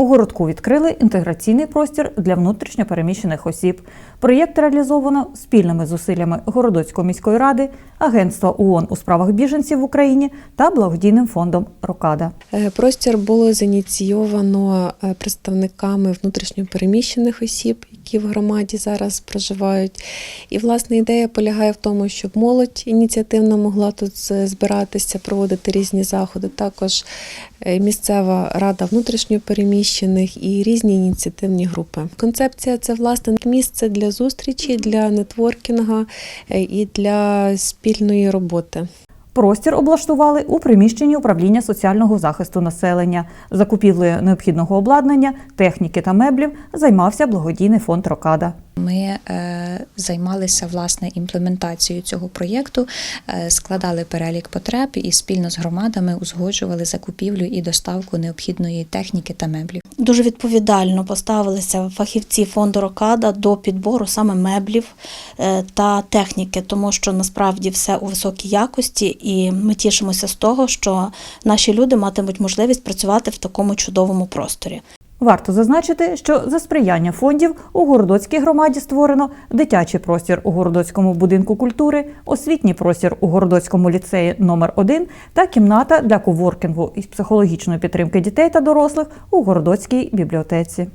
У городку відкрили інтеграційний простір для внутрішньопереміщених осіб. Проєкт реалізовано спільними зусиллями Городоцької міської ради, Агентства ООН у справах біженців в Україні та благодійним фондом Рокада. Е, Простір було зініційовано е, представниками внутрішньопереміщених осіб, які в громаді зараз проживають. І власне ідея полягає в тому, щоб молодь ініціативно могла тут збиратися, проводити різні заходи. Також е, місцева рада внутрішньопереміщених і різні ініціативні групи. Концепція це власне місце для зустрічі, для нетворкінга е, і для спільної роботи. Простір облаштували у приміщенні управління соціального захисту населення. Закупівлею необхідного обладнання, техніки та меблів займався благодійний фонд Рокада. Ми е, займалися власне імплементацією цього проєкту, е, складали перелік потреб і спільно з громадами узгоджували закупівлю і доставку необхідної техніки та меблів. Дуже відповідально поставилися фахівці фонду Рокада до підбору саме меблів е, та техніки, тому що насправді все у високій якості, і ми тішимося з того, що наші люди матимуть можливість працювати в такому чудовому просторі. Варто зазначити, що за сприяння фондів у Городоцькій громаді створено дитячий простір у Городоцькому будинку культури, освітній простір у Городоцькому ліцеї номер 1 та кімната для коворкінгу із психологічної підтримки дітей та дорослих у Городоцькій бібліотеці.